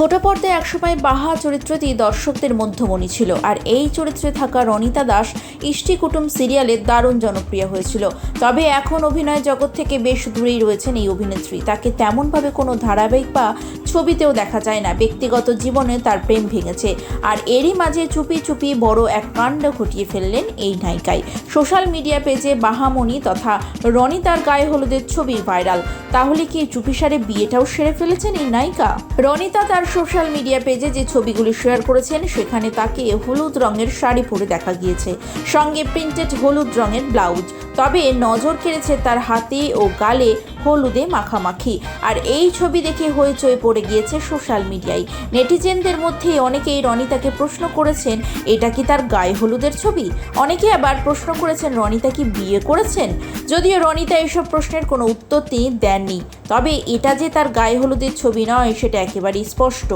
ছোট পর্দায় একসময় বাহা চরিত্রটি দর্শকদের মধ্যমণি ছিল, আর এই চরিত্রে থাকা রনিতা দাস, ইষ্টি কুটুম সিরিয়ালে দারুণ জনপ্রিয় হয়েছিল। তবে এখন অভিনয় জগৎ থেকে বেশ দূরেই রয়েছেন এই অভিনেত্রী। তাকে তেমনভাবে কোনো ধারাবাহিক বা ছবিতেও দেখা যায় না। ব্যক্তিগত জীবনে তার প্রেম ভেঙেছে, আর এরই মাঝে চুপি চুপি বড় এক কাণ্ড ঘটিয়ে ফেললেন এই নায়িকায় সোশ্যাল মিডিয়া পেজে বাহামণি তথা রনিতার গায়ে হলুদের ছবি ভাইরাল। তাহলে কি চুপিসারে বিয়েটাও সেরে ফেলেছেন এই নায়িকা? রনিতা তার সোশ্যাল মিডিয়া পেজে যে ছবিগুলি শেয়ার করেছেন, সেখানে তাকে হলুদ রঙের শাড়ি পরে দেখা গিয়েছে। সঙ্গে প্রিন্টেড হলুদ রঙের ব্লাউজ। তবে নজর কেড়েছে তার হাতে ও গালে হলুদে মাখামাখি। আর এই ছবি দেখে হইচই পড়ে গিয়েছে সোশ্যাল মিডিয়ায়। নেটিজেনদের মধ্যে অনেকেই রনিতাকে প্রশ্ন করেছেন, এটা কি তার গায়ে হলুদের ছবি? অনেকে আবার প্রশ্ন করেছেন, রনিতা কি বিয়ে করেছেন? যদিও রনিতা এসব প্রশ্নের কোনো উত্তর তিনি দেননি, তবে এটা যে তার গায়ে হলুদের ছবি নয়, সেটা একেবারেই স্পষ্ট।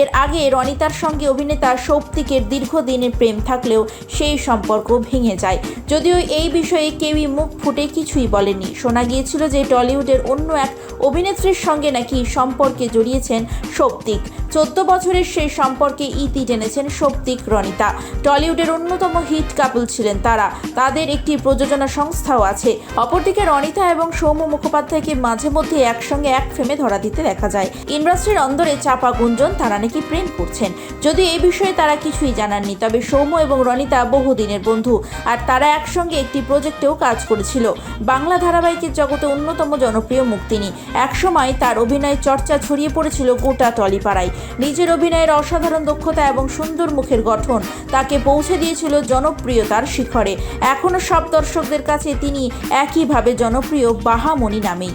এর আগে রনিতার সঙ্গে অভিনেতা সৌপ্তিকের দীর্ঘদিনের প্রেম থাকলেও সেই সম্পর্ক ভেঙে যায়। যদিও এই বিষয়ে কেউই মুখ ফুটে কিছুই বলেনি শোনা গিয়েছিল যে টলিউডের অন্য এক অভিনেত্রীর সঙ্গে নাকি সম্পর্কে জড়িয়েছেন সৌপ্তিক। চোদ্দ বছরের সেই সম্পর্কে ইতি টেনেছেন সৌপ্তিক রনিতা। টলিউডের অন্যতম হিট কাপল ছিলেন তারা। তাদের একটি প্রযোজনা সংস্থাও আছে। অপরদিকে রনিতা এবং সৌম্য মুখোপাধ্যায়কে মাঝে মধ্যে একসঙ্গে এক ফ্রেমে ধরা দিতে দেখা যায়। ইন্ডাস্ট্রির অন্দরে চাপা গুঞ্জন তারা নাকি প্রেম করছেন। যদিও এই বিষয়ে তারা কিছুই জানাননি, তবে সৌম্য এবং রনিতা বহুদিনের বন্ধু। আর তারা একসঙ্গে একটি প্রজেক্টেও কাজ করেছিল। বাংলা ধারাবাহিকের জগতে অন্যতম জনপ্রিয় মুখ একসময় তার অভিনয় চর্চা ছড়িয়ে পড়েছিল গোটা টলিপাড়ায় নিজের অভিনয়ের অসাধারণ দক্ষতা এবং সুন্দর মুখের গঠন তাকে পৌঁছে দিয়েছিল জনপ্রিয়তার শিখরে। এখনও সব দর্শকদের কাছে তিনি একইভাবে জনপ্রিয় বাহামণি নামেই।